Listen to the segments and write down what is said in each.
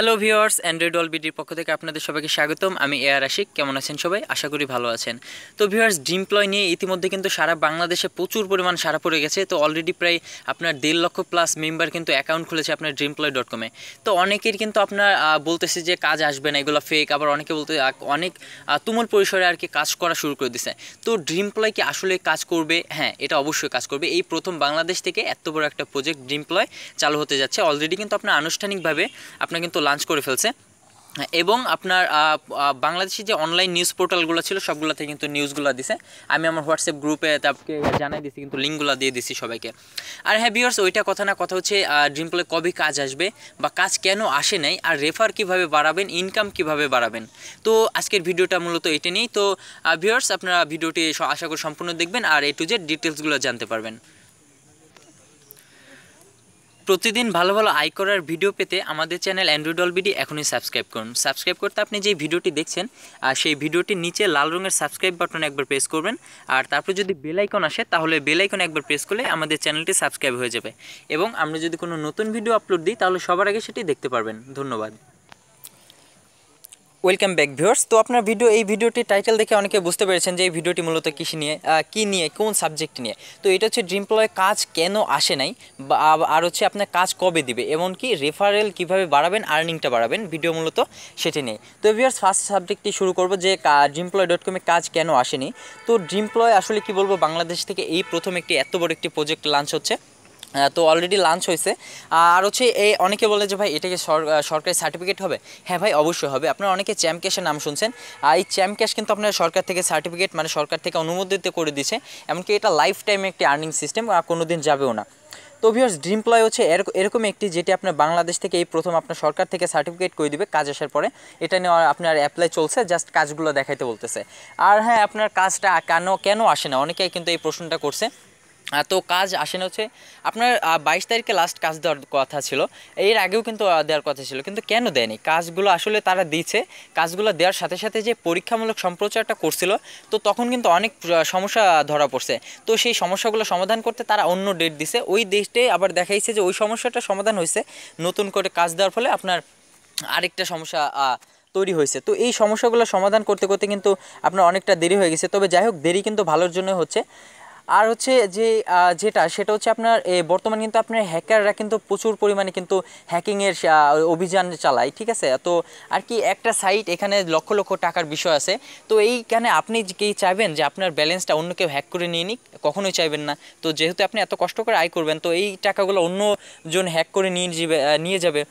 Hello viewers Android all বিডির পক্ষ থেকে আপনাদের সবাইকে স্বাগতম। আমি এ আর আশিক। কেমন আছেন সবাই? আশা করি ভালো আছেন। তো ভিওয়ার্স ডিমপ্লয় নিয়ে ইতিমধ্যে কিন্তু সারা বাংলাদেশে প্রচুর পরিমাণ সারা পড়ে গেছে। তো অলরেডি প্রায় আপনার দেড় লক্ষ প্লাস মেম্বার কিন্তু অ্যাকাউন্ট খুলেছে আপনার ড্রিমপ্লয় ডট কমে তো অনেকের কিন্তু আপনার বলতেছে যে কাজ আসবে না, এগুলো ফেক আবার অনেকে বলতে অনেক তুমুল পরিসরে আর কি কাজ করা শুরু করে দিছে। তো ড্রিমপ্লয় কি আসলে কাজ করবে? হ্যাঁ এটা অবশ্যই কাজ করবে। এই প্রথম বাংলাদেশ থেকে এত বড় একটা প্রজেক্ট ড্রিমপ্লয় চালু হতে যাচ্ছে। অলরেডি কিন্তু আপনার আনুষ্ঠানিকভাবে আপনার কিন্তু লাঞ্চ করে ফেলছে। এবং আপনার বাংলাদেশি যে অনলাইন নিউজ পোর্টালগুলো ছিল, সবগুলোতে কিন্তু নিউজগুলো দিছে। আমি আমার হোয়াটসঅ্যাপ গ্রুপে তাকে জানাই দিছি, কিন্তু লিঙ্কগুলো দিয়ে দিছি সবাইকে। আর হ্যাঁ বিয়ার্স ওইটা কথা না, কথা হচ্ছে ড্রিমপ্লে কবে কাজ আসবে বা কাজ কেন আসে নাই, আর রেফার কীভাবে বাড়াবেন ইনকাম কীভাবে বাড়াবেন। তো আজকের ভিডিওটা মূলত এটা নিয়েই। তো ভিউয়ার্স আপনারা ভিডিওটি আশা করি সম্পূর্ণ দেখবেন, আর এ টু জেড ডিটেলসগুলো জানতে পারবেন। প্রতিদিন ভালো ভালো আয় করার ভিডিও পেতে আমাদের চ্যানেল অ্যান্ড্রয়েড অলবিডি এখনই সাবস্ক্রাইব করুন। সাবস্ক্রাইব করতে আপনি যে ভিডিওটি দেখছেন, আর সেই ভিডিওটির নিচে লাল রঙের সাবস্ক্রাইব বাটন একবার প্রেস করবেন, আর তারপর যদি বেলাইকন আসে, তাহলে বেলাইকন একবার প্রেস করলে আমাদের চ্যানেলটি সাবস্ক্রাইব হয়ে যাবে। এবং আমরা যদি কোনো নতুন ভিডিও আপলোড দিই, তাহলে সবার আগে সেটি দেখতে পারবেন। ধন্যবাদ। ওয়েলকাম ব্যাক ভিউয়ার্স তো আপনার ভিডিও এই ভিডিওটি টাইটেল দেখে অনেকে বুঝতে পেরেছেন যে এই ভিডিওটি মূলত কৃষি নিয়ে কী নিয়ে, কোন সাবজেক্ট নিয়ে। তো এটা হচ্ছে ড্রিমপ্লয় কাজ কেন আসে নাই আর হচ্ছে আপনার কাজ কবে দিবে, এমনকি রেফারেল কীভাবে বাড়াবেন আর্নিংটা বাড়াবেন ভিডিও মূলত সেটি নিয়ে। তো ভিউয়ার্স ফার্স্ট সাবজেক্টটি শুরু করব যে ড্রিমপ্লয় ডট কমে কাজ কেন আসেনি। তো ড্রিমপ্লয় আসলে কি বলব, বাংলাদেশ থেকে এই প্রথম একটি, এত বড় একটি প্রজেক্ট লঞ্চ হচ্ছে। তো অলরেডি লাঞ্চ হয়েছে। আর হচ্ছে এই অনেকে বলে যে, ভাই এটা কি সরকারি সার্টিফিকেট হবে? হ্যাঁ ভাই, অবশ্যই হবে। আপনারা অনেকে চ্যাম ক্যাশের নাম শুনছেন। আর এই চ্যাম ক্যাশ কিন্তু আপনার সরকার থেকে সার্টিফিকেট মানে সরকার থেকে অনুমোদিত করে দিছে এমনকি এটা লাইফ টাইম একটি আর্নিং সিস্টেম আর কোনো দিন যাবেও না। তো ভিউয়ার্স ড্রিমপ্লয় হচ্ছে এরক- এরকম একটি যেটি আপনার বাংলাদেশ থেকে এই প্রথম আপনার সরকার থেকে সার্টিফিকেট করে দিবে, কাজ আসার পরে। এটা নিয়ে আপনার অ্যাপ্লাই চলছে জাস্ট কাজগুলো দেখাইতে বলতেছে। আর হ্যাঁ আপনার কাজটা কেন কেন আসে না? অনেকেই কিন্তু এই প্রশ্নটা করছে। তো কাজ আসেন হচ্ছে, আপনার বাইশ তারিখে লাস্ট কাজ দেওয়ার কথা ছিল, এর আগেও কিন্তু দেওয়ার কথা ছিল, কিন্তু কেন দেয়নি? কাজগুলো আসলে তারা দিচ্ছে কাজগুলো দেওয়ার সাথে সাথে যে পরীক্ষামূলক সম্প্রচারটা করছিল, তো তখন কিন্তু অনেক সমস্যা ধরা পড়ছে। তো সেই সমস্যাগুলো সমাধান করতে তারা অন্য ডেট দিছে, ওই ডেটে আবার দেখাইছে যে ওই সমস্যাটা সমাধান হয়েছে, নতুন করে কাজ দেওয়ার ফলে আপনার আরেকটা সমস্যা তৈরি হয়েছে। তো এই সমস্যাগুলো সমাধান করতে করতে কিন্তু আপনার অনেকটা দেরি হয়ে গেছে, তবে যাই হোক, দেরি কিন্তু ভালোর জন্য হচ্ছে। আর হচ্ছে যে যেটা, সেটা হচ্ছে আপনার বর্তমানে কিন্তু আপনার হ্যাকাররা কিন্তু প্রচুর পরিমাণে কিন্তু হ্যাকিংয়ের অভিযান চালায়, ঠিক আছে? তো আর কি একটা সাইট এখানে লক্ষ লক্ষ টাকার বিষয় আছে। তো এইখানে আপনি কি চাইবেন যে আপনার ব্যালেন্সটা অন্য কেউ হ্যাক করে নিয়ে নিক? কখনোই চাইবেন না। তো যেহেতু আপনি এত কষ্ট করে আয় করবেন, তো এই টাকাগুলো অন্যজন হ্যাক করে নিয়ে যাবে নিয়ে যাবে।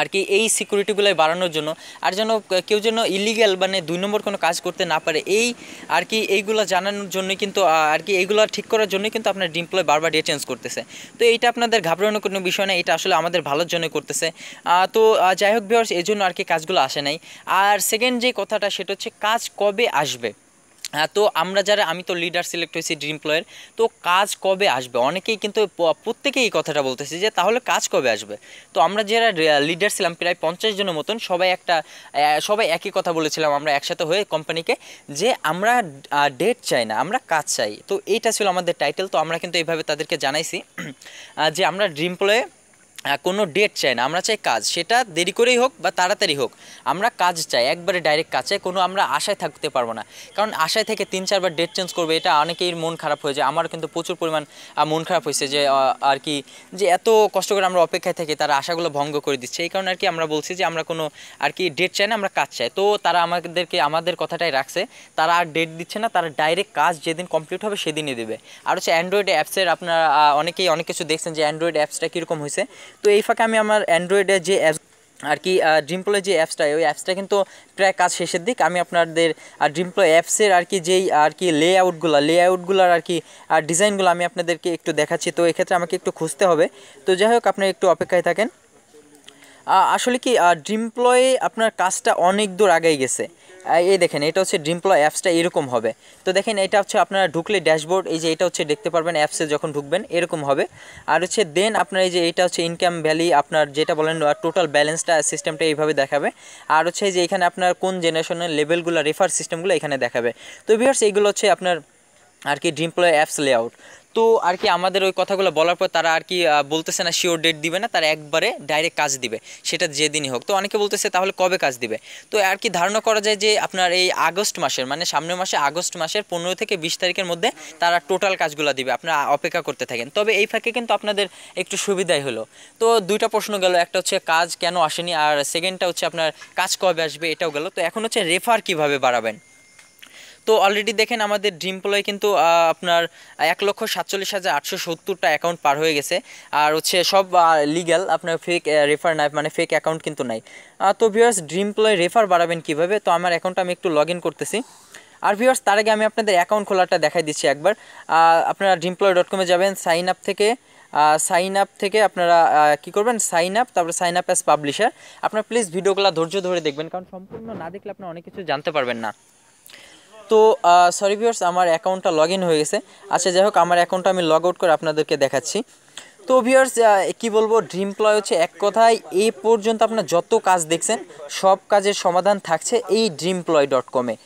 আর কি এই সিকিউরিটিগুলো বাড়ানোর জন্য। আর যেন কেউ যেন ইলিগ্যাল মানে দুই নম্বর কোনো কাজ করতে না পারে, এই আর কি এইগুলো জানানোর জন্যই কিন্তু আর কি এইগুলো ঠিক করার জন্যই কিন্তু আপনার ডিমপ্লয় বারবার ডে চেঞ্জ করতেছে। তো এইটা আপনাদের ঘাবড়ানোর কোনো বিষয় না, এটা আসলে আমাদের ভালোর জন্য করতেছে। তো যাই হোক ভিউয়ার্স এই জন্য আর কি কাজগুলো আসে নাই। আর সেকেন্ড যে কথাটা, সেটা হচ্ছে কাজ কবে আসবে? তো আমরা যারা আমি তো লিডার সিলেক্ট হয়েছি ড্রিমপ্লয়ের তো কাজ কবে আসবে? অনেকেই কিন্তু প্রত্যেকেই এই কথাটা বলতেছে যে তাহলে কাজ কবে আসবে? তো আমরা যারা লিডার ছিলাম প্রায় পঞ্চাশ জনের মতন সবাই একটা সবাই একই কথা বলেছিলাম আমরা একসাথে হয়ে কোম্পানিকে যে আমরা ডেট চাই না আমরা কাজ চাই। তো এইটা ছিল আমাদের টাইটেল তো আমরা কিন্তু এইভাবে তাদেরকে জানাইছি যে আমরা ড্রিমপ্লয়ে আহ, কোনো ডেট চাই না। আমরা চাই কাজ। সেটা দেরি করেই হোক বা তাড়াতাড়ি হোক, আমরা কাজ চাই। একবারে ডাইরেক্ট কাজ চাই, কোনো আমরা আশায় থাকতে পারব না। কারণ আশায় থেকে তিন, চারবার ডেট চেঞ্জ করবে, এটা অনেকেই মন খারাপ হয়ে যায়। আমার কিন্তু প্রচুর পরিমাণ মন খারাপ হয়েছে যে আর কি, যে এত কষ্ট করে আমরা অপেক্ষায় থাকি তারা আশাগুলো ভঙ্গ করে দিচ্ছে। এই কারণে আর কি আমরা বলছি যে, আমরা কোনো আর কি ডেট চাই না, আমরা কাজ চাই। তো তারা আমাদেরকে, আমাদের কথাটাই রাখছে। তারা আর ডেট দিচ্ছে না, তারা ডাইরেক্ট কাজ যেদিন কমপ্লিট হবে সেদিনই দেবে। আর হচ্ছে অ্যান্ড্রয়েড অ্যাপসের আপনারা অনেকেই অনেক কিছু দেখছেন যে অ্যান্ড্রয়েড অ্যাপসটা কীরকম হয়েছে। তো এই ফাঁকে আমি আমার অ্যান্ড্রয়েডের যে অ্যাপস আর কি ড্রিমপ্লয় যে অ্যাপসটা ওই অ্যাপসটা কিন্তু প্রায় কাজ শেষের দিক। আমি আপনাদের আর ড্রিমপ্লয় অ্যাপসের আর কি যেই আর কি লে আউটগুলো লে আউটগুলোর আর কি আর ডিজাইনগুলো আমি আপনাদেরকে একটু দেখাচ্ছি। তো এক্ষেত্রে আমাকে একটু খুঁজতে হবে। তো যাই হোক আপনি একটু অপেক্ষায় থাকেন। আসলে কি ড্রিমপ্লয়ে আপনার কাজটা অনেক দূর আগেই গেছে। এই দেখেন, এটা হচ্ছে ড্রিমপ্লয় অ্যাপসটা এরকম হবে। তো দেখেন, এটা হচ্ছে আপনারা ঢুকলে ড্যাশবোর্ড এই যে এটা হচ্ছে দেখতে পারবেন অ্যাপসে যখন ঢুকবেন, এরকম হবে। আর হচ্ছে দেন আপনার এই যে এটা হচ্ছে ইনকাম ভ্যালি আপনার যেটা বলেন টোটাল ব্যালেন্সটা সিস্টেমটা এইভাবে দেখাবে। আর হচ্ছে যে এখানে আপনার কোন জেনারেশনের লেভেলগুলো রেফার সিস্টেমগুলো এখানে দেখাবে। তো ভিউয়ার্স এইগুলো হচ্ছে আপনার আর কি ড্রিমপ্লয় অ্যাপস লেআউট তো আর কি আমাদের ওই কথাগুলো বলার পর তারা আর কি বলতেছে না শিওর ডেট দিবে না, তারা একবারে ডাইরেক্ট কাজ দিবে। সেটা যেদিনই হোক। তো অনেকে বলতেছে তাহলে কবে কাজ দিবে? তো আর কি ধারণা করা যায় যে আপনার এই আগস্ট মাসের মানে সামনের মাসে আগস্ট মাসের পনেরো থেকে বিশ তারিখের মধ্যে তারা টোটাল কাজগুলো দিবে। আপনারা অপেক্ষা করতে থাকেন। তবে এই ফাঁকে কিন্তু আপনাদের একটু সুবিধাই হলো। তো দুইটা প্রশ্ন গেল। একটা হচ্ছে কাজ কেন আসেনি? আর সেকেন্ডটা হচ্ছে আপনার কাজ কবে আসবে? এটাও গেল। তো এখন হচ্ছে রেফার কীভাবে বাড়াবেন? তো অলরেডি দেখেন আমাদের ড্রিম প্লয় কিন্তু আপনার এক লক্ষ সাতচল্লিশ হাজার আটশো সত্তরটা অ্যাকাউন্ট পার হয়ে গেছে। আর হচ্ছে সব লিগ্যাল আপনার ফেক রেফার নাই মানে ফেক অ্যাকাউন্ট কিন্তু নাই। তো ভিউয়ার্স ড্রিম প্লয় রেফার বাড়াবেন কীভাবে? তো আমার অ্যাকাউন্টটা আমি একটু লগ করতেছি। আর ভিউয়ার্স তার আগে আমি আপনাদের অ্যাকাউন্ট খোলাটা দেখাই দিচ্ছি একবার। আপনারা ড্রিমপ্লয় ডট কমে যাবেন সাইন আপ থেকে সাইন আপ থেকে আপনারা কি করবেন? সাইন আপ তারপরে সাইন আপ অ্যাজ পাবলিশার আপনারা প্লিজ ভিডিওগুলো ধৈর্য ধরে দেখবেন, কারণ সম্পূর্ণ না দেখলে আপনি অনেক কিছু জানতে পারবেন না। তো সরি ভিউয়ার্স আমার অ্যাকাউন্টটা লগ হয়ে গেছে। আচ্ছা যাই হোক, আমার অ্যাকাউন্টটা আমি লগ আউট করে আপনাদেরকে দেখাচ্ছি। তো ভিউয়ার্স কি বলব ড্রিম প্লয় হচ্ছে এক কথায়, এই পর্যন্ত আপনার যত কাজ দেখছেন, সব কাজের সমাধান থাকছে এই ড্রিম প্লয় ডট কমে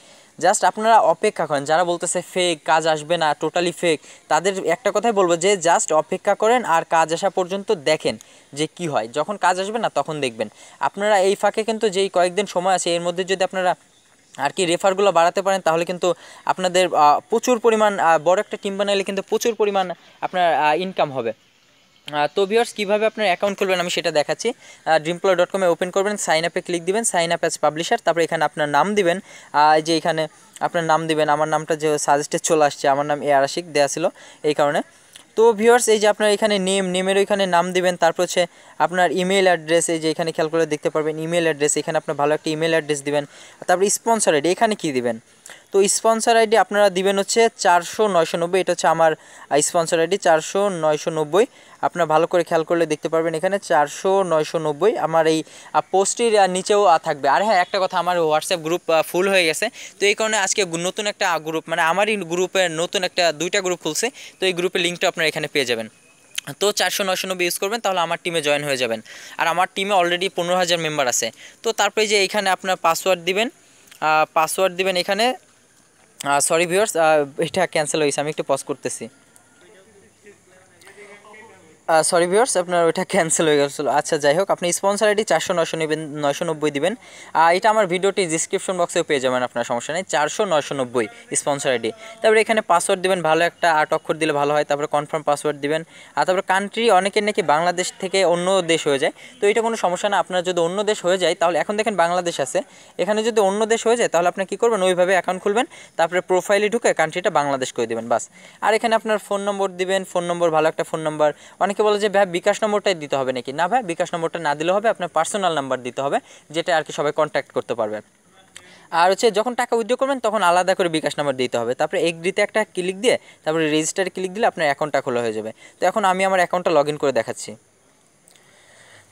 জাস্ট আপনারা অপেক্ষা করেন, যারা বলতেছে ফেক কাজ আসবে না টোটালি ফেক তাদের একটা কথাই বলব যে জাস্ট অপেক্ষা করেন আর কাজ আসা পর্যন্ত দেখেন যে কি হয়। যখন কাজ আসবে না, তখন দেখবেন। আপনারা এই ফাঁকে কিন্তু যেই কয়েকদিন সময় আছে, এর মধ্যে যদি আপনারা আর কি রেফারগুলো বাড়াতে পারেন, তাহলে কিন্তু আপনাদের প্রচুর পরিমাণ বড় একটা টিম বানাইলে কিন্তু প্রচুর পরিমাণ আপনার ইনকাম হবে। তো ভিউয়ার্স কীভাবে আপনার অ্যাকাউন্ট খুলবেন আমি সেটা দেখাচ্ছি। ড্রিমপ্লয় ডট কমে ওপেন করবেন সাইন আপে ক্লিক দিবেন সাইন আপ অ্যাজ পাবলিশার তারপরে এখানে আপনার নাম দিবেন। যে এখানে আপনার নাম দিবেন, আমার নামটা যে সাজেস্টে চলে আসছে, আমার নাম এ আর আশিক দেওয়া ছিল এই কারণে। তো ভিউয়ার্স এই যে আপনার এখানে নেম নেমের ওইখানে নাম দিবেন, তারপর হচ্ছে আপনার ইমেল অ্যাড্রেস এই যে এখানে খেয়াল করে দেখতে পারবেন ইমেল অ্যাড্রেস এখানে আপনার ভালো একটা ইমেল অ্যাড্রেস দিবেন, তারপর স্পন্সর এখানে কি দিবেন? তো স্পন্সর আইডি আপনারা দিবেন হচ্ছে চারশো নয়শো নব্বই, এটা হচ্ছে আমার স্পন্সর আইডি চারশো নয়শো নব্বই। আপনারা ভালো করে খেয়াল করলে দেখতে পারবেন এখানে চারশো নয়শো নব্বই। আমার এই পোস্টটির নিচেও থাকবে। আর হ্যাঁ একটা কথা, আমার হোয়াটসঅ্যাপ গ্রুপ ফুল হয়ে গেছে। তো এই কারণে আজকে নতুন একটা গ্রুপ মানে আমারই গ্রুপের নতুন একটা, দুইটা গ্রুপ খুলছে। তো এই গ্রুপের লিঙ্কটা আপনারা এখানে পেয়ে যাবেন। তো চারশো নয়শো নব্বই ইউজ করবেন, তাহলে আমার টিমে জয়েন হয়ে যাবেন। আর আমার টিমে অলরেডি পনেরো হাজার মেম্বার আছে। তো তারপরে যে এখানে আপনার পাসওয়ার্ড দিবেন পাসওয়ার্ড দিবেন এখানে। সরি ভিউয়ার্স এটা ক্যান্সেল হয়েছে আমি একটু পজ করতেছি। সরি ভিউয়ার্স আপনার ওইটা ক্যান্সেল হয়ে গেছিল। আচ্ছা যাই হোক, আপনি স্পন্সর আইডি চারশো নশো নেবেন, নয়শো নব্বই দিবেন। এটা আমার ভিডিওটি ডিসক্রিপশন বক্সেও পেয়ে যাবেন, আপনার সমস্যা নেই। চারশো নয়শো নব্বই স্পন্সর আইডি তারপরে এখানে পাসওয়ার্ড দেবেন, ভালো একটা আট অক্ষর দিলে ভালো হয়। তারপরে কনফার্ম পাসওয়ার্ড দিবেন। আর তারপরে কান্ট্রি অনেকের নাকি বাংলাদেশ থেকে অন্য দেশ হয়ে যায়। তো এটা কোনো সমস্যা না, আপনার যদি অন্য দেশ হয়ে যায়, তাহলে এখন দেখেন বাংলাদেশ আছে। এখানে যদি অন্য দেশ হয়ে যায়, তাহলে আপনি কী করবেন? ওইভাবে অ্যাকাউন্ট খুলবেন, তারপরে প্রোফাইলে ঢুকে কান্ট্রিটা বাংলাদেশ করে দেবেন, বাস। আর এখানে আপনার ফোন নম্বর দিবেন ফোন নম্বর ভালো একটা ফোন নম্বর অনেকে বলে যে, ভাই, বিকাশ নম্বরটাই দিতে হবে নাকি? না, ভাই, বিকাশ নম্বরটা না দিলে হবে, আপনার পার্সোনাল নাম্বার দিতে হবে, যেটা আর কি সবাই কন্ট্যাক্ট করতে পারবে। আর হচ্ছে, যখন টাকা উইথড্র করবেন, তখন আলাদা করে বিকাশ নাম্বার দিতে হবে। তারপরে এগ্রিতে একটা ক্লিক দিয়ে, তারপরে রেজিস্টার ক্লিক দিলে আপনার অ্যাকাউন্টটা খোলা হয়ে যাবে। তো এখন আমি আমার অ্যাকাউন্টটা লগ করে দেখাচ্ছি।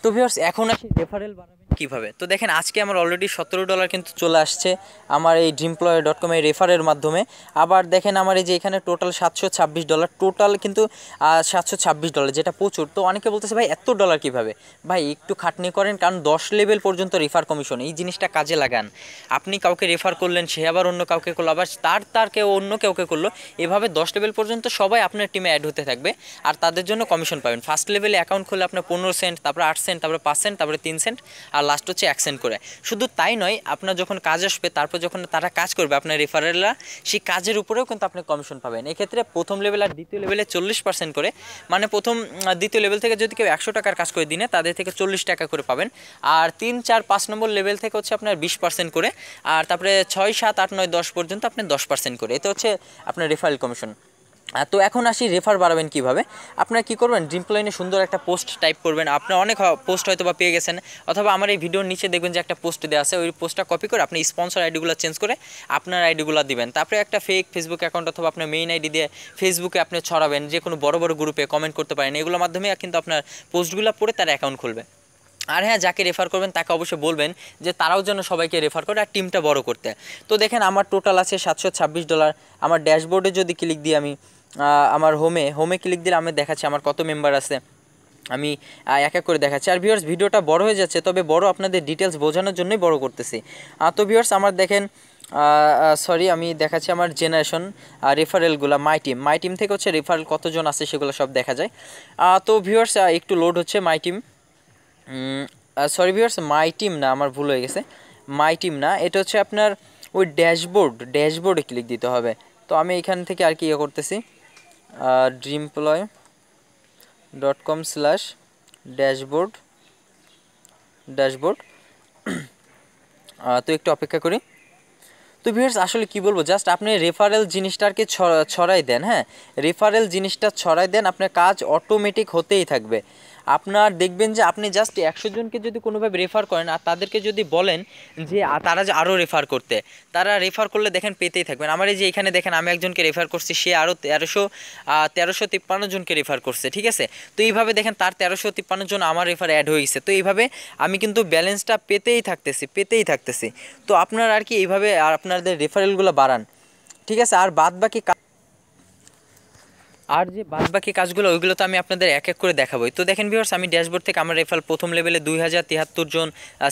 তো ভিউয়ার্স এখন আসি রেফারেল বানাবেন কীভাবে? তো দেখেন, আজকে আমার অলরেডি সতেরো ডলার কিন্তু চলে আসছে আমার এই ড্রিমপ্লয় ডট কমের রেফারের মাধ্যমে। আবার দেখেন, আমার এই যে এখানে টোটাল সাতশো ছাব্বিশ ডলার টোটাল কিন্তু সাতশো ছাব্বিশ ডলার যেটা প্রচুর। তো অনেকে বলতেছে, ভাই, এত ডলার কীভাবে? ভাই, একটু খাটনি করেন, কারণ দশ লেভেল পর্যন্ত রেফার কমিশন এই জিনিসটা কাজে লাগান। আপনি কাউকে রেফার করলেন, সে আবার অন্য কাউকে করল, আবার তার তার কেউ অন্য কাউকে করল, এভাবে দশ লেভেল পর্যন্ত সবাই আপনার টিমে অ্যাড হতে থাকবে, আর তাদের জন্য কমিশন পাবেন। ফার্স্ট লেভেলে অ্যাকাউন্ট খুলে আপনার পনেরো সেন্ট তারপরে আট সেন্ট তারপরে পাঁচ সেন্ট তারপরে তিন সেন্ট আর লাস্ট হচ্ছে এক সেন্ট করে। শুধু তাই নয়, আপনার যখন কাজ আসবে, তারপর যখন তারা কাজ করবে, আপনার রেফারেলরা সেই কাজের উপরেও কিন্তু আপনি কমিশন পাবেন। এক্ষেত্রে প্রথম লেভেল আর দ্বিতীয় লেভেলে চল্লিশ করে মানে প্রথম দ্বিতীয় লেভেল থেকে যদি কেউ একশো টাকার কাজ করে দিনে, তাদের থেকে চল্লিশ টাকা করে পাবেন। আর তিন, চার, পাঁচ নম্বর লেভেল থেকে হচ্ছে আপনার বিশ পার্সেন্ট করে, আর তারপরে ছয়, সাত, আট, নয়, দশ পর্যন্ত আপনি দশ পার্সেন্ট করে। এতে হচ্ছে আপনার রেফারেল কমিশন তো এখন আসি রেফার বাড়াবেন কীভাবে? আপনারা কি করবেন? ড্রিমপ্লয়নে সুন্দর একটা পোস্ট টাইপ করবেন। আপনার অনেক পোস্ট হয়তো বা পেয়ে গেছেন। অথবা আমার এই ভিডিওর নিচে দেখবেন যে একটা পোস্ট দেওয়া আছে। ওই পোস্টটা কপি করে আপনি স্পন্সর আইডিগুলো চেঞ্জ করে আপনার আইডিগুলো দিবেন। তারপরে একটা ফেক ফেসবুক অ্যাকাউন্ট অথবা আপনার মেইন আইডি দিয়ে ফেসবুকে আপনি ছড়াবেন। যে কোনো বড় বড় গ্রুপে কমেন্ট করতে পারেন। এগুলোর মাধ্যমে কিন্তু আপনার পোস্টগুলো পড়ে তার অ্যাকাউন্ট খুলবে। আর হ্যাঁ যাকে রেফার করবেন তাকে অবশ্যই বলবেন যে তারাও যেন সবাইকে রেফার করে আর টিমটা বড় করতে। তো দেখেন, আমার টোটাল আছে সাতশো ছাব্বিশ ডলার আমার ড্যাশবোর্ডে যদি ক্লিক দিই আমি আমার হোমে হোমে ক্লিক দিলে আমি দেখাচ্ছি আমার কত মেম্বার আছে। আমি এক এক করে দেখাচ্ছি। আর ভিউয়ার্স ভিডিওটা বড় হয়ে যাচ্ছে, তবে বড় আপনাদের ডিটেলস বোঝানোর জন্যই বড় করতেছি। তো ভিউয়ার্স আমার দেখেন সরি আমি দেখাচ্ছি আমার জেনারেশন রেফারেলগুলো মাই টিম মাই টিম থেকে হচ্ছে রেফারেল কতজন আছে সেগুলো সব দেখা যায়। তো ভিউয়ার্স একটু লোড হচ্ছে my team sorry viewers my team না, আমার ভুল হয়ে গেছে। মাই টিম না, এটা হচ্ছে আপনার ওই ড্যাশবোর্ড ড্যাশবোর্ডে ক্লিক দিতে হবে। তো আমি এখান থেকে আর কি ইয়ে করতেছি Dreamploy dot com slash dashboard dashboard তো একটু অপেক্ষা করি। তো ভিউয়ার্স আসলে কি বলব জাস্ট আপনি রেফারেল জিনিসটাকে ছড়াই দেন হ্যাঁ? রেফারেল জিনিসটা ছড়াই দেন, আপনার কাজ অটোমেটিক হতেই থাকবে। আপনার দেখবেন যে আপনি জাস্ট একশো জনকে যদি কোনোভাবে রেফার করেন আর তাদেরকে যদি বলেন যে তারা যে আরও রেফার করতে। তারা রেফার করলে দেখেন পেতেই থাকবেন। আমার এই যে এখানে দেখেন আমি একজনকে রেফার করছি, সে আরও তেরোশো তেরোশো তিপ্পান্ন জনকে রেফার করছে, ঠিক আছে? তো এইভাবে দেখেন তার তেরোশো তিপ্পান্ন জন আমার রেফার অ্যাড হয়ে গেছে তো এইভাবে আমি কিন্তু ব্যালেন্সটা পেতেই থাকতেছি পেতেই থাকতেছি। তো আপনার আর কি এইভাবে আপনাদের রেফারেলগুলো বাড়ান, ঠিক আছে? আর বাদ বাকি আর যে বাদ বাকি কাজগুলো, ওইগুলো তো আমি আপনাদের এক এক করে দেখাবোই। তো দেখেন ভিউয়ার্স আমি ড্যাশবোর্ড থেকে আমার রেফাল প্রথম লেভেলে দুই হাজার তিয়াত্তর জন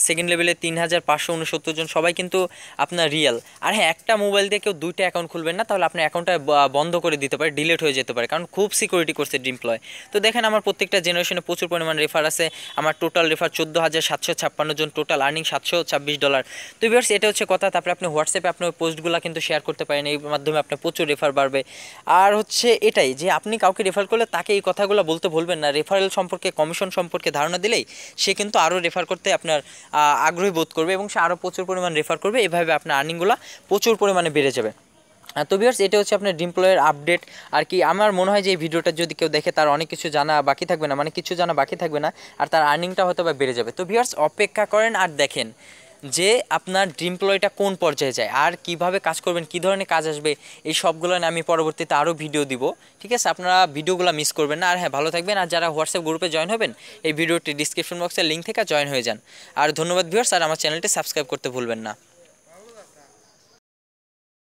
সেকেন্ড লেভেলে তিন হাজার পাঁচশো উনসত্তর জন, সবাই কিন্তু আপনার রিয়েল আর হ্যাঁ একটা মোবাইল দিয়ে কেউ দুইটা অ্যাকাউন্ট খুলবেন না, তাহলে আপনার অ্যাকাউন্টটা বন্ধ করে দিতে পারে ডিলিট হয়ে যেতে পারে, কারণ খুব সিকিউরিটি করছে ডিমপ্লয় তো দেখেন আমার প্রত্যেকটা জেনারেশনে প্রচুর পরিমাণ রেফার আছে, আমার টোটাল রেফার চোদ্দ হাজার সাতশো ছাপ্পান্ন জন টোটাল আর্নিং সাতশো ছাব্বিশ ডলার তো ভিউয়ার্স এটা হচ্ছে কথা, তারপরে আপনি হোয়াটসঅ্যাপে আপনার পোস্টগুলো কিন্তু শেয়ার করতে পারেন, এই মাধ্যমে আপনার প্রচুর রেফার বাড়বে। আর হচ্ছে এটাই যে আপনি কাউকে রেফার করলে তাকে এই কথাগুলো বলতে ভুলবেন না। রেফারেল সম্পর্কে কমিশন সম্পর্কে ধারণা দিলেই সে কিন্তু আরও রেফার করতে আপনার আগ্রহী বোধ করবে এবং সে আরও প্রচুর পরিমাণ রেফার করবে। এভাবে আপনার আর্নিংগুলো প্রচুর পরিমাণে বেড়ে যাবে। তো ভিউয়ার্স এটা হচ্ছে আপনার ডিমপ্লয়ের আপডেট আর কি আমার মনে হয় যে এই ভিডিওটা যদি কেউ দেখে তার অনেক কিছু জানা বাকি থাকবে না মানে কিছু জানা বাকি থাকবে না, আর তার আর্নিংটা হয়তো বা বেড়ে যাবে। তো ভিউয়ার্স অপেক্ষা করেন আর দেখেন। যে আপনার ডিমপ্লয়টা কোন পর্যায়ে যায়, আর কীভাবে কাজ করবেন, কি ধরনের কাজ আসবে, এই সবগুলো আমি পরবর্তীতে আরও ভিডিও দিব। ঠিক আছে? আপনারা ভিডিওগুলো মিস করবেন না। আর হ্যাঁ ভালো থাকবেন। আর যারা হোয়াটসঅ্যাপ গ্রুপে জয়েন হবেন, এই ভিডিওটি ডিসক্রিপশন বক্সের লিঙ্ক থেকে জয়েন হয়ে যান। আর ধন্যবাদ ভিউয়ার্স আর আমার চ্যানেলটি সাবস্ক্রাইব করতে ভুলবেন না।